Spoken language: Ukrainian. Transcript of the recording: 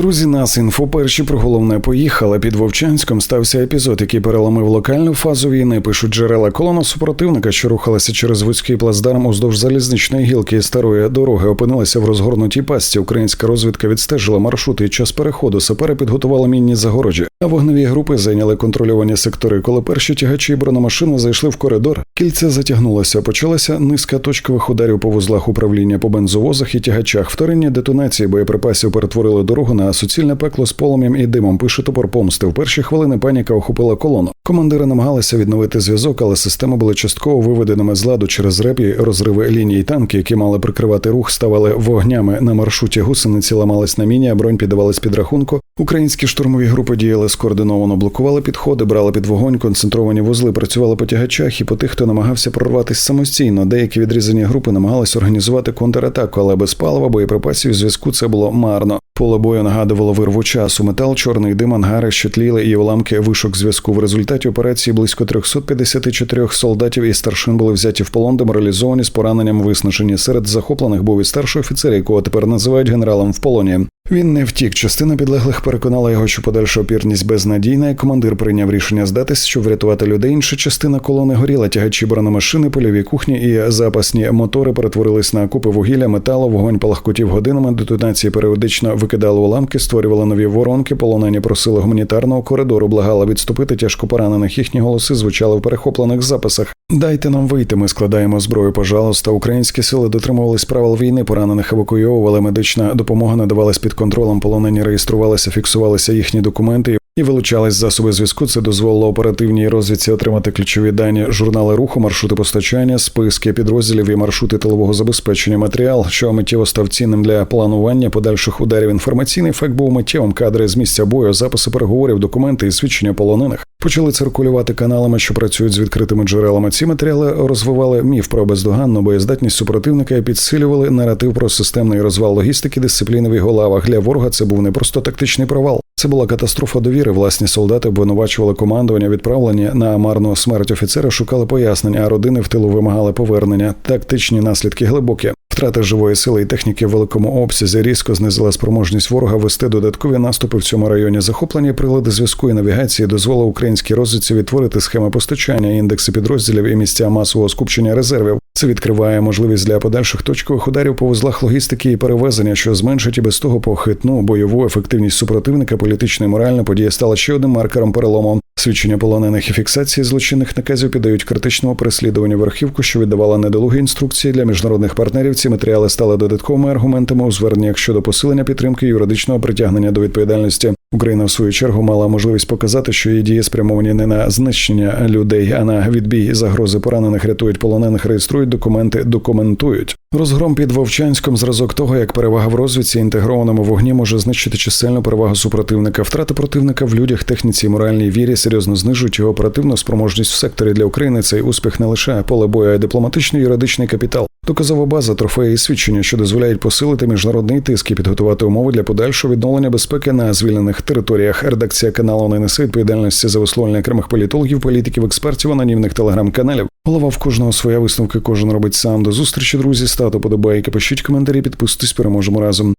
Друзі, нас інфо перші про головне поїхали. Під Вовчанськом стався епізод, який переламив локальну фазу війни. Пишуть джерела колона супротивника, що рухалася через вузький плацдарм уздовж залізничної гілки і старої дороги, опинилася в розгорнутій пасті. Українська розвідка відстежила маршрути і час переходу. Сапери підготували мінні загороджі. А вогневі групи зайняли контрольовані сектори. Коли перші тягачі бронемашини зайшли в коридор, кільце затягнулося. Почалася низка точкових ударів по вузлах управління по бензовозах і тягачах. Вторинні детонації боєприпасів перетворили дорогу на суцільне пекло з полум'ям і димом. Пише топор помсти. В перші хвилини паніка охопила колону. Командири намагалися відновити зв'язок, але системи були частково виведеними з ладу через реп і розриви ліній. Танки, які мали прикривати рух, ставали вогнями на маршруті. Гусениці ламались на міні, а бронь піддавалась під рахунку. Українські штурмові групи діяли скоординовано, блокували підходи, брали під вогонь, концентровані вузли, працювали по тягачах і по тих, хто намагався прорватися самостійно. Деякі відрізані групи намагалися організувати контратаку, але без палива, боєприпасів і зв'язку це було марно. Поле бою нагадувало вирву часу. Метал, чорний дим, ангари, що і уламки вишок зв'язку. В результаті операції близько 354 солдатів і старшин були взяті в полон, деморалізовані з пораненням виснажені. Серед захоплених був і старший офіцер, якого тепер називають генералом в полоні. Він не втік. Частина підлеглих переконала його, що подальша опірність безнадійна, і командир прийняв рішення здатись, щоб врятувати людей. Інша частина колони горіла, тягачі бронемашини, польові кухні і запасні мотори перетворились на купи вугілля, металу, вогонь палахкотів годинами. Детонації періодично викидали уламки, створювали нові воронки. Полонені просили гуманітарного коридору, благала відступити тяжко поранених. Їхні голоси звучали в перехоплених записах. Дайте нам вийти. Ми складаємо зброю. Пожалуйста, українські сили дотримувались правил війни. Поранених евакуйовували. Медична допомога надавалась під контролем. Полонені реєструвалися, фіксувалися їхні документи. І вилучались засоби зв'язку. Це дозволило оперативній розвідці отримати ключові дані, журнали руху, маршрути постачання, списки підрозділів і маршрути тилового забезпечення. Матеріал, що миттєво став цінним для планування подальших ударів. Інформаційний факт був миттєвим кадри з місця бою, записи переговорів, документи і свідчення полонених. Почали циркулювати каналами, що працюють з відкритими джерелами. Ці матеріали розвивали міф про бездоганну боєздатність супротивника і підсилювали наратив про системний розвал логістики, дисципліни в його лавах. Для ворога це був не просто тактичний провал. Це була катастрофа довіри. Власні солдати обвинувачували командування, відправлені на марну смерть офіцера, шукали пояснення, а родини в тилу вимагали повернення. Тактичні наслідки глибокі. Втрата живої сили і техніки в великому обсязі різко знизила спроможність ворога вести додаткові наступи в цьому районі. Захоплення прилади зв'язку і навігації дозволило українській розвідці відтворити схеми постачання, індекси підрозділів і місця масового скупчення резервів. Це відкриває можливість для подальших точкових ударів по вузлах логістики і перевезення, що зменшить і без того похитну бойову ефективність супротивника. Політично і морально подія стала ще одним маркером перелому. Свідчення полонених і фіксації злочинних наказів піддають критичному переслідуванню верхівку, що віддавала недолугі інструкції для міжнародних партнерів. Ці матеріали стали додатковими аргументами у зверненнях щодо посилення підтримки юридичного притягнення до відповідальності. Україна в свою чергу мала можливість показати, що її дії спрямовані не на знищення людей, а на відбій загрози поранених рятують полонених, реєструють документи, документують. Розгром під Вовчанськом зразок того, як перевага в розвідці інтегрованому вогні може знищити чисельну перевагу супротивника. Втрати противника в людях, техніці і моральній вірі серйозно знижують його оперативну спроможність в секторі для України. Цей успіх не лише поле бою, а й дипломатичний юридичний капітал. Доказова база, трофеї і свідчення, що дозволяють посилити міжнародний тиск і підготувати умови для подальшого відновлення безпеки на звільнених територіях. Редакція каналу не несе відповідальності за висловлення окремих політологів, політиків, експертів, анонімних телеграм-каналів. Голова в кожного своя висновки, кожен робить сам. До зустрічі, друзі. Стату подобайки, пишіть коментарі, підписуйтесь, переможемо разом.